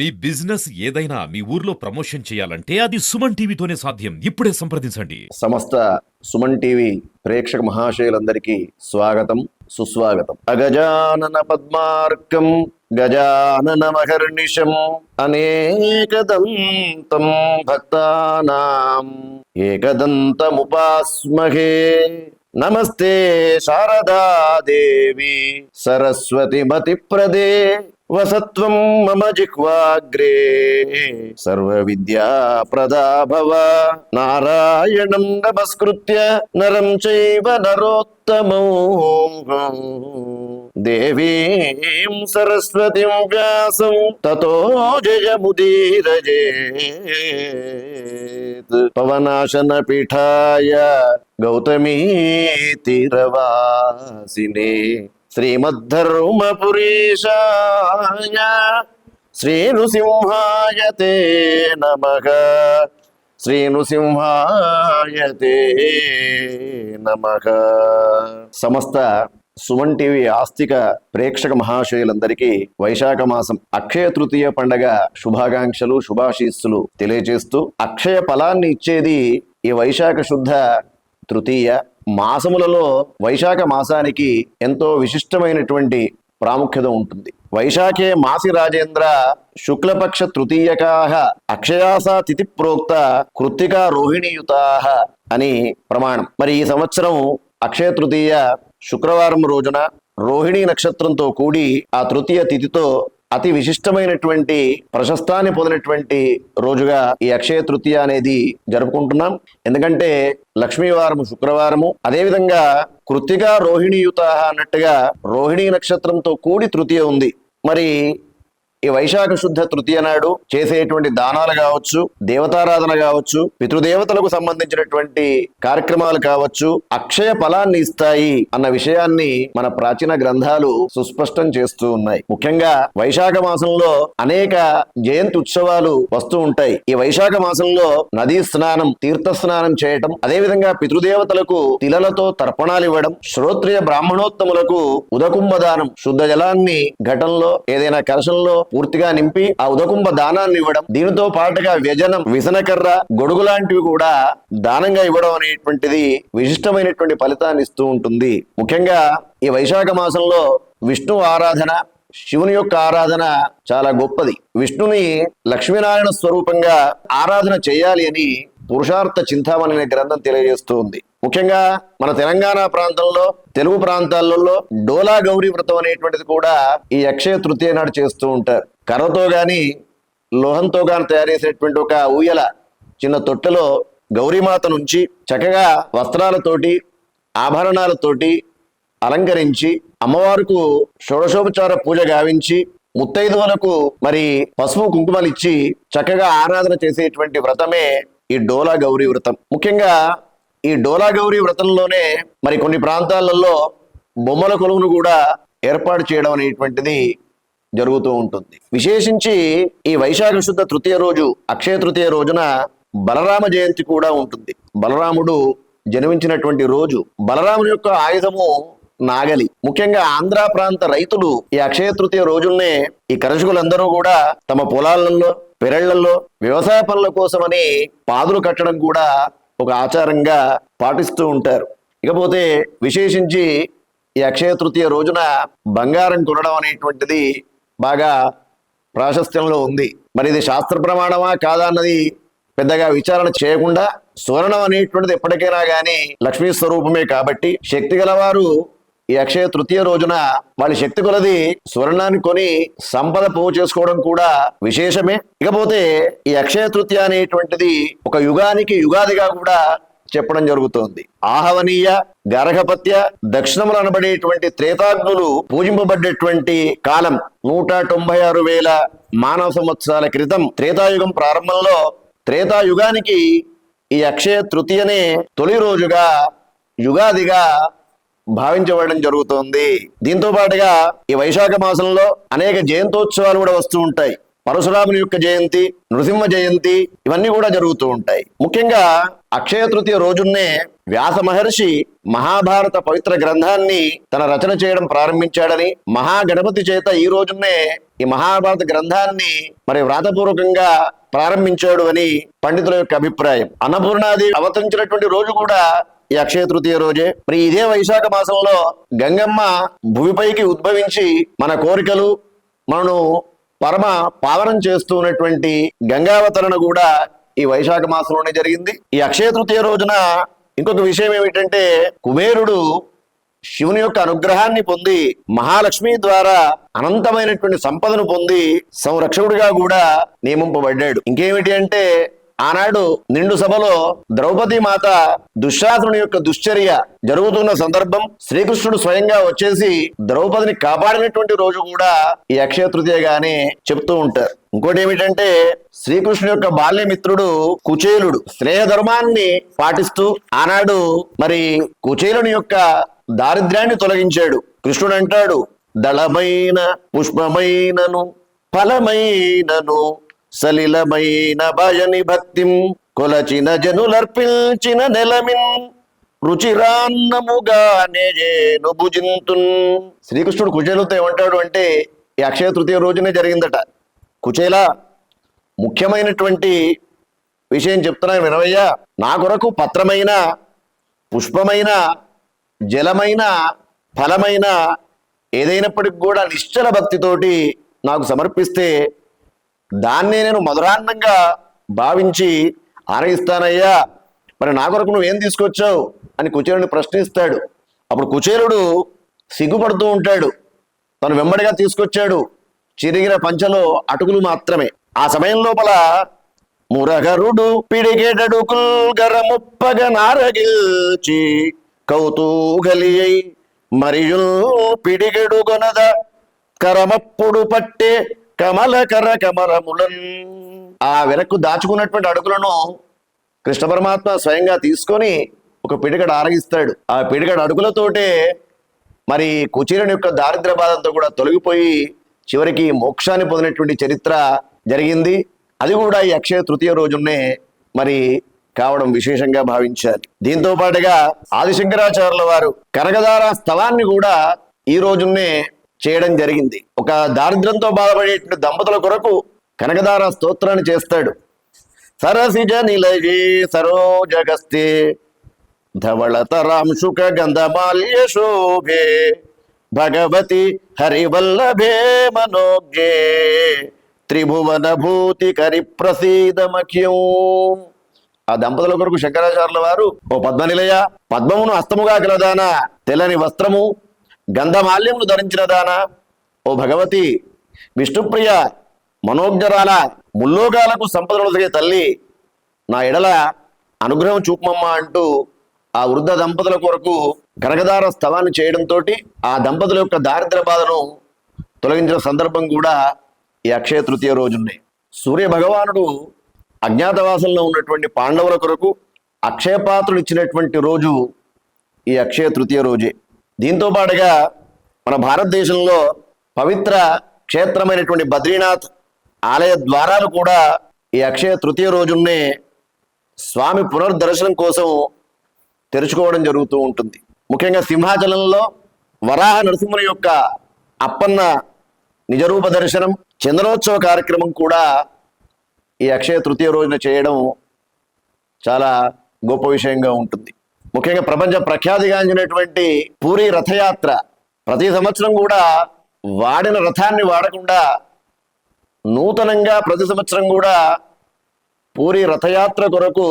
మీ business ఏదైనా మీ ఊర్లో promotion చేయాలంటే అది సుమన్ టీవీతోనే సాధ్యం. ఇప్పుడే సంప్రదించండి. సమస్త సుమన్ టీవీ ప్రేక్షక మహాశయులందరికీ స్వాగతం సుస్వాగతం. అగజానన పద్మార్కం గజానన మహర్నిషం అనేకదంతం భక్తానాం. ఏకదంతముపాస్మహే. నమస్తే శారదా దేవి. సరస్వతి మతి ప్రదే వసత్వం మమ జిహ్వాగ్రే. సర్వ విద్యా ప్రదాభవ నారాయణం నమస్కృత్య నరం చైవ నరోత్తమో. దేవీం సరస్వతిం వ్యాసం తతో జయముదీరజే పవనాశన పీఠాయ గౌతమీ తీరవాసినే. శ్రీమద్ధర్మపురీశాయ శ్రీనృసింహాయ తే నమ. శ్రీనృసింహాయ తే సమస్త సుమన్ టీవీ ఆస్తిక ప్రేక్షక మహాశయులందరికీ వైశాఖ మాసం అక్షయ తృతీయ పండగ శుభాకాంక్షలు శుభాశీస్సులు తెలియజేస్తూ అక్షయ ఫలాన్ని ఇచ్చేది ఈ వైశాఖ శుద్ధ తృతీయ మాసములలో వైశాఖ మాసానికి ఎంతో విశిష్టమైనటువంటి ప్రాముఖ్యత ఉంటుంది. వైశాఖే మాసి రాజేంద్ర శుక్లపక్ష తృతీయకాహ అక్షయాస తిథి ప్రోక్త కృత్తికా రోహిణీయుతాహ అని ప్రమాణం. మరి ఈ సంవత్సరం అక్షయ తృతీయ శుక్రవారం రోజున రోహిణీ నక్షత్రంతో కూడి ఆ తృతీయ తిథితో అతి విశిష్టమైనటువంటి ప్రశస్తాన్ని పొందినటువంటి రోజుగా ఈ అక్షయ తృతీయ అనేది జరుపుకుంటున్నాం. ఎందుకంటే లక్ష్మీవారము శుక్రవారము అదేవిధంగా కృతిగా రోహిణీయుత అన్నట్టుగా రోహిణీ నక్షత్రంతో కూడి తృతీయ ఉంది. మరి ఈ వైశాఖ శుద్ధ తృతీయ నాడు చేసేటువంటి దానాలు కావచ్చు దేవతారాధన కావచ్చు పితృదేవతలకు సంబంధించినటువంటి కార్యక్రమాలు కావచ్చు అక్షయ ఫలాన్ని ఇస్తాయి అన్న విషయాన్ని మన ప్రాచీన గ్రంథాలు సుస్పష్టం చేస్తూ ఉన్నాయి. ముఖ్యంగా వైశాఖ మాసంలో అనేక జయంతి ఉత్సవాలు వస్తూ ఉంటాయి. ఈ వైశాఖ మాసంలో నదీ స్నానం తీర్థ స్నానం చేయటం అదేవిధంగా పితృదేవతలకు తిలలతో తర్పణాలు ఇవ్వడం శ్రోత్రియ బ్రాహ్మణోత్తములకు ఉదకుంభదానం శుద్ధ జలాన్ని ఘటంలో ఏదైనా కలశంలో పూర్తిగా నింపి ఆ ఉదకుంభ దానాన్ని ఇవ్వడం దీనితో పాటుగా వ్యజనం విసనకర్ర గొడుగు లాంటివి కూడా దానంగా ఇవ్వడం అనేటువంటిది విశిష్టమైనటువంటి ఫలితాన్ని ఇస్తూ ఉంటుంది. ముఖ్యంగా ఈ వైశాఖ మాసంలో విష్ణు ఆరాధన శివుని యొక్క ఆరాధన చాలా గొప్పది. విష్ణుని లక్ష్మీనారాయణ స్వరూపంగా ఆరాధన చేయాలి అని పురుషార్థ చింతామణి అనే గ్రంథం తెలియజేస్తూ ఉంది. ముఖ్యంగా మన తెలంగాణ ప్రాంతంలో తెలుగు ప్రాంతాలలో డోలా గౌరీ వ్రతం అనేటువంటిది కూడా ఈ అక్షయ తృతీయ నాడు చేస్తూ ఉంటారు. కర్రతో గాని లోహంతో గాని తయారు చేసేటువంటి ఒక ఊయల చిన్న తొట్టెలో గౌరీమాత నుంచి చక్కగా వస్త్రాలతోటి ఆభరణాలతోటి అలంకరించి అమ్మవారుకు షోడశోపచార పూజ గావించి ముత్తైదువులకు మరి పసుపు కుంకుమలు ఇచ్చి చక్కగా ఆరాధన చేసేటువంటి వ్రతమే ఈ డోలా గౌరీ వ్రతం. ముఖ్యంగా ఈ డోలా గౌరీ వ్రతంలోనే మరి కొన్ని ప్రాంతాలలో బొమ్మల కొలువును కూడా ఏర్పాటు చేయడం అనేటువంటిది జరుగుతూ ఉంటుంది. విశేషించి ఈ వైశాఖ శుద్ధ తృతీయ రోజు అక్షయ తృతీయ రోజున బలరామ జయంతి కూడా ఉంటుంది. బలరాముడు జన్మించినటువంటి రోజు. బలరాముని యొక్క ఆయుధము నాగలి. ముఖ్యంగా ఆంధ్ర ప్రాంత రైతులు ఈ అక్షయ తృతీయ రోజుల్నే ఈ కర్షకులందరూ కూడా తమ పొలాలలో పెరళ్ళలో వ్యవసాయ పనుల కోసమని పాదులు కట్టడం కూడా ఒక ఆచారంగా పాటిస్తూ ఉంటారు. ఇకపోతే విశేషించి ఈ అక్షయ తృతీయ రోజున బంగారం కొనడం అనేటువంటిది బాగా ప్రాశస్త్యంలో ఉంది. మరి ఇది శాస్త్ర ప్రమాణమా కాదా అన్నది పెద్దగా విచారణ చేయకుండా స్వర్ణం అనేటువంటిది ఎప్పటికైనా కానీ లక్ష్మీ స్వరూపమే కాబట్టి శక్తి గలవారు ఈ అక్షయ తృతీయ రోజున వాళ్ళ శక్తి కొలది స్వర్ణాన్ని కొని సంపద పోగు చేసుకోవడం కూడా విశేషమే. ఇకపోతే ఈ అక్షయ తృతీయ అనేటువంటిది ఒక యుగానికి యుగాదిగా కూడా చెప్పడం జరుగుతోంది. ఆహవనీయ గర్హపత్య దక్షిణములు అనబడేటువంటి త్రేతాగ్నులు పూజింపబడ్డటువంటి కాలం నూట తొంభై ఆరు వేల మానవ సంవత్సరాల క్రితం త్రేతాయుగం ప్రారంభంలో త్రేతాయుగానికి ఈ అక్షయ తృతీయనే తొలి రోజుగా యుగాదిగా భావించబడడం జరుగుతోంది. దీంతో పాటుగా ఈ వైశాఖ మాసంలో అనేక జయంతోత్సవాలు కూడా వస్తూ ఉంటాయి. పరశురాముని యొక్క జయంతి నృసింహ జయంతి ఇవన్నీ కూడా జరుగుతూ ఉంటాయి. ముఖ్యంగా అక్షయ తృతీయ రోజున్నే వ్యాస మహర్షి మహాభారత పవిత్ర గ్రంథాన్ని తన రచన చేయడం ప్రారంభించాడని మహాగణపతి చేత ఈ రోజున్నే ఈ మహాభారత గ్రంథాన్ని మరి వ్రాతపూర్వకంగా ప్రారంభించాడు అని పండితుల యొక్క అభిప్రాయం. అన్నపూర్ణాది అవతరించినటువంటి రోజు కూడా ఈ అక్షయ తృతీయ రోజే. మరి ఇదే వైశాఖ మాసంలో గంగమ్మ భూమిపైకి ఉద్భవించి మన కోరికలు మనను పరమ పావనం చేస్తూ ఉన్నటువంటి గంగావతరణ కూడా ఈ వైశాఖ మాసంలోనే జరిగింది. ఈ అక్షయ తృతీయ రోజున ఇంకొక విషయం ఏమిటంటే కుబేరుడు శివుని యొక్క అనుగ్రహాన్ని పొంది మహాలక్ష్మి ద్వారా అనంతమైనటువంటి సంపదను పొంది సంరక్షకుడిగా కూడా నియమింపబడ్డాడు. ఇంకేమిటి అంటే ఆనాడు నిండు సభలో ద్రౌపది మాత దుశ్శాసనుని యొక్క దుశ్చర్య జరుగుతున్న సందర్భం శ్రీకృష్ణుడు స్వయంగా వచ్చేసి ద్రౌపదిని కాపాడినటువంటి రోజు కూడా ఈ అక్షయ తృతీయగానే చెప్తూ ఉంటారు. ఇంకోటి ఏమిటంటే శ్రీకృష్ణుడు యొక్క బాల్యమిత్రుడు కుచేలుడు స్నేహ ధర్మాన్ని పాటిస్తూ ఆనాడు మరి కుచేలుని యొక్క దారిద్ర్యాన్ని తొలగించాడు. కృష్ణుడు అంటాడు దళమైన పుష్పమైనను ఫలమైనను సలిలమైన భయని భక్తిం కొలచిన జనులర్పించిన నెలమిన్ రుచిరాన్నముగా నేజేను భుజింతున్. శ్రీకృష్ణుడు కుచేలతో ఏమంటాడు అంటే ఈ అక్షయ తృతీయ రోజునే జరిగిందట. కుచేల ముఖ్యమైనటువంటి విషయం చెప్తున్నాను వినవయ్య. నా కొరకు పత్రమైన పుష్పమైన జలమైన ఫలమైన ఏదైనప్పటికి కూడా నిశ్చల భక్తితోటి నాకు సమర్పిస్తే దాన్నే నేను మధురాన్నంగా భావించి ఆరగిస్తానయ్యా మరి నా కొరకు నువ్వేం తీసుకొచ్చావు? అని కుచేలుని ప్రశ్నిస్తాడు. అప్పుడు కుచేలుడు సిగ్గుపడుతూ ఉంటాడు. తను వెంబడిగా తీసుకొచ్చాడు. చిరిగిన పంచలో అటుకులు మాత్రమే. ఆ సమయం లోపల మురగరుడు పిడిగెడడుకుల్ గరముప్పగ నారగిల్చి కౌతూగలి అయి మరియు పిడిగెడుగొనద కరమప్పుడు పట్టే కమలకర కమలములన్. ఆ వెనక్కు దాచుకున్నటువంటి అడుగులను కృష్ణ పరమాత్మ స్వయంగా తీసుకొని ఒక పిడిగడ ఆరగిస్తాడు. ఆ పిడిగడ అడుగులతోటే మరి కుచీరుని యొక్క దారిద్ర బాధంతో కూడా తొలగిపోయి చివరికి మోక్షాన్ని పొందినటువంటి చరిత్ర జరిగింది. అది కూడా ఈ అక్షయ తృతీయ రోజునే మరి కావడం విశేషంగా భావించారు. దీంతో పాటుగా ఆదిశంకరాచార్యుల వారు కనకదార స్థలాన్ని కూడా ఈ రోజునే చేయడం జరిగింది. ఒక దారిద్ర్యంతో బాధపడేటువంటి దంపతుల కొరకు కనకదార స్తోత్రాన్ని చేస్తాడు. సరసిజ నిలయే సరోజగస్తే ధవళతరాంశుక గంధమాల్య శోభే భగవతి హరివల్లభే మనోజ్ఞే త్రిభువన భూతి కరి ప్రసీదమఖ్యం ఆ దంపతుల కొరకు శంకరాచార్యుల వారు ఓ పద్మనిలయ పద్మమును హస్తముగా గలదానా తెల్లని వస్త్రము గంధమాల్యములు ధరించిన దానా ఓ భగవతి విష్ణుప్రియ మనోజ్ఞరాల ముల్లోకాలకు సంపదలు తల్లి నా ఎడల అనుగ్రహం చూపమమ్మా అంటూ ఆ వృద్ధ దంపతుల కొరకు గరగదార స్తవాన్ని చేయడంతో ఆ దంపతుల యొక్క దారిద్ర బాధను తొలగించిన సందర్భం కూడా ఈ అక్షయ తృతీయ రోజున్నాయి సూర్య భగవానుడు అజ్ఞాతవాసంలో ఉన్నటువంటి పాండవుల కొరకు అక్షయపాత్రుడు ఇచ్చినటువంటి రోజు ఈ అక్షయ తృతీయ రోజే. దీంతో పాటుగా మన భారతదేశంలో పవిత్ర క్షేత్రమైనటువంటి బద్రీనాథ్ ఆలయ ద్వారాలు కూడా ఈ అక్షయ తృతీయ రోజునే స్వామి పునర్దర్శనం కోసం తెరుచుకోవడం జరుగుతూ ఉంటుంది. ముఖ్యంగా సింహాచలంలో వరాహ నరసింహుని యొక్క అప్పన్న నిజరూప దర్శనం చంద్రోత్సవ కార్యక్రమం కూడా ఈ అక్షయ తృతీయ రోజున చేయడం చాలా గొప్ప విషయంగా ఉంటుంది. ముఖ్యంగా ప్రపంచ ప్రఖ్యాతిగాంచినటువంటి పూరి రథయాత్ర. ప్రతి సంవత్సరం కూడా వాడిన రథాన్ని వాడకుండా నూతనంగా ప్రతి సంవత్సరం కూడా పూరి రథయాత్ర కొరకు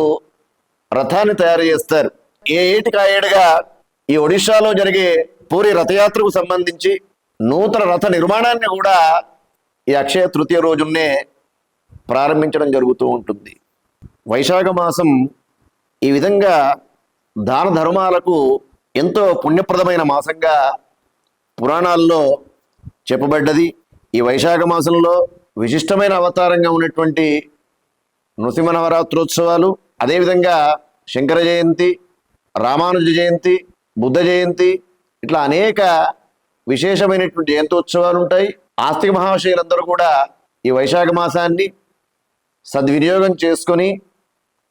రథాన్ని తయారు చేస్తారు. ఏ ఏటికి ఏడుగా ఈ ఒడిశాలో జరిగే పూరి రథయాత్రకు సంబంధించి నూతన రథ నిర్మాణాన్ని కూడా ఈ అక్షయ తృతీయ రోజునే ప్రారంభించడం జరుగుతూ ఉంటుంది. వైశాఖ మాసం ఈ విధంగా దాన ధర్మాలకు ఎంతో పుణ్యప్రదమైన మాసంగా పురాణాల్లో చెప్పబడ్డది. ఈ వైశాఖ మాసంలో విశిష్టమైన అవతారంగా ఉన్నటువంటి నృసింహ నవరాత్రోత్సవాలు అదేవిధంగా శంకర జయంతి రామానుజ జయంతి బుద్ధ జయంతి ఇట్లా అనేక విశేషమైనటువంటి జయంతోత్సవాలు ఉంటాయి. ఆస్తిక మహాశయులందరూ కూడా ఈ వైశాఖ మాసాన్ని సద్వినియోగం చేసుకొని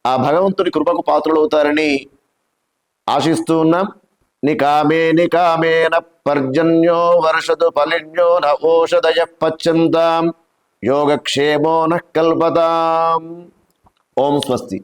ఆ భగవంతుని కృపకు పాత్రలవుతారని ఆశిస్తూ ఉన్నాం నికామే నికామేన పర్జన్యో వర్షదు ఫలిన్యో న ఓషధయ పచ్చంతాం. యోగక్షేమో న కల్పతాం. ఓం స్వస్తి.